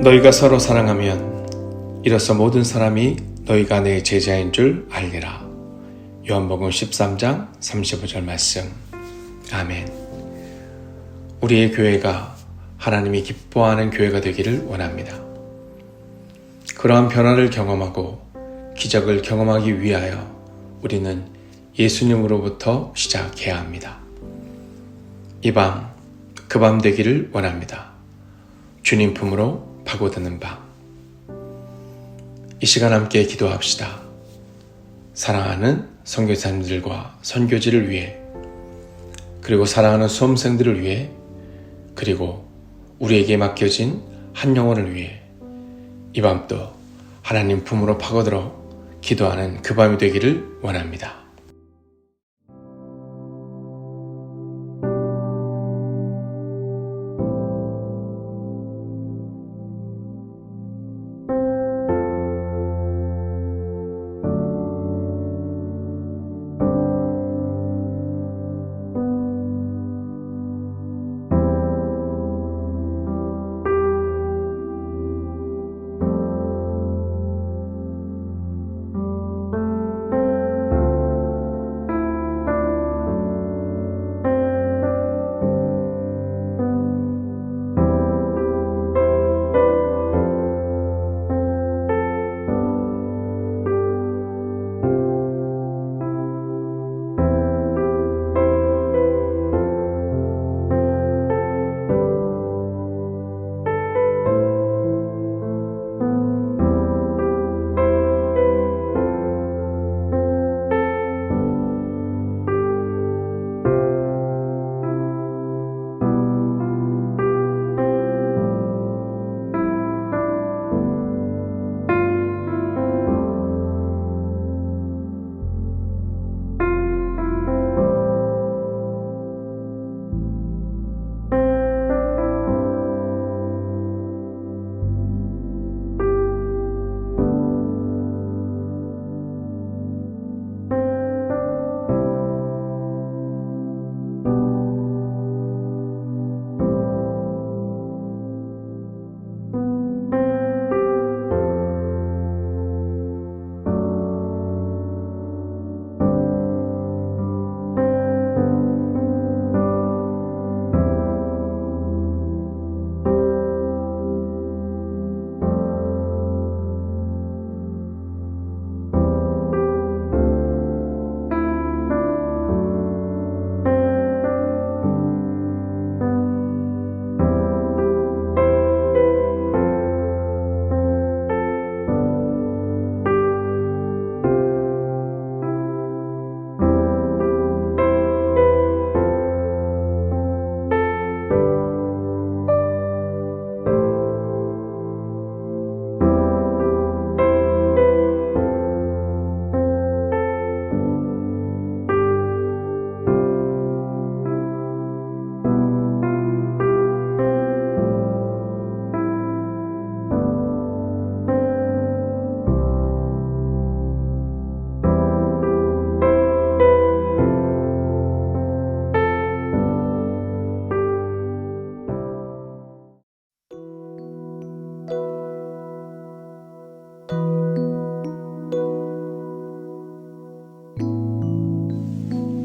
너희가 서로 사랑하면 이로써 모든 사람이 너희가 내 제자인 줄 알리라. 요한복음 13장 35절 말씀. 아멘. 우리의 교회가 하나님이 기뻐하는 교회가 되기를 원합니다. 그러한 변화를 경험하고 기적을 경험하기 위하여 우리는 예수님으로부터 시작해야 합니다. 이 밤, 그 밤 되기를 원합니다. 주님 품으로 파고드는 밤. 이 시간 함께 기도합시다. 사랑하는 선교사님들과 선교지를 위해, 그리고 사랑하는 수험생들을 위해, 그리고 우리에게 맡겨진 한 영혼을 위해, 이 밤도 하나님 품으로 파고들어 기도하는 그 밤이 되기를 원합니다.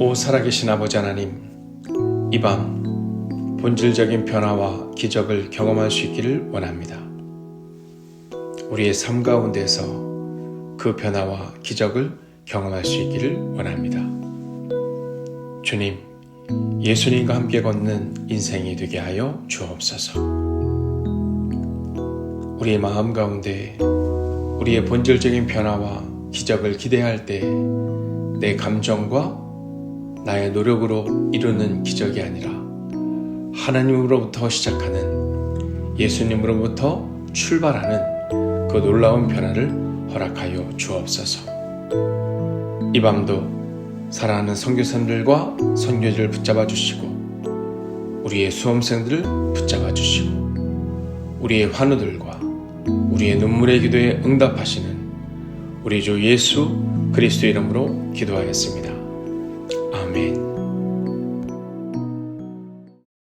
오 살아계신 아버지 하나님, 이 밤 본질적인 변화와 기적을 경험할 수 있기를 원합니다. 우리의 삶 가운데서 그 변화와 기적을 경험할 수 있기를 원합니다. 주님, 예수님과 함께 걷는 인생이 되게 하여 주옵소서. 우리의 마음 가운데 우리의 본질적인 변화와 기적을 기대할 때 내 감정과 나의 노력으로 이루는 기적이 아니라 하나님으로부터 시작하는 예수님으로부터 출발하는 그 놀라운 변화를 허락하여 주옵소서. 이 밤도 사랑하는 선교사들과 선교지를 붙잡아 주시고 우리의 수험생들을 붙잡아 주시고 우리의 환우들과 우리의 눈물의 기도에 응답하시는 우리 주 예수 그리스도 이름으로 기도하였습니다. 아멘.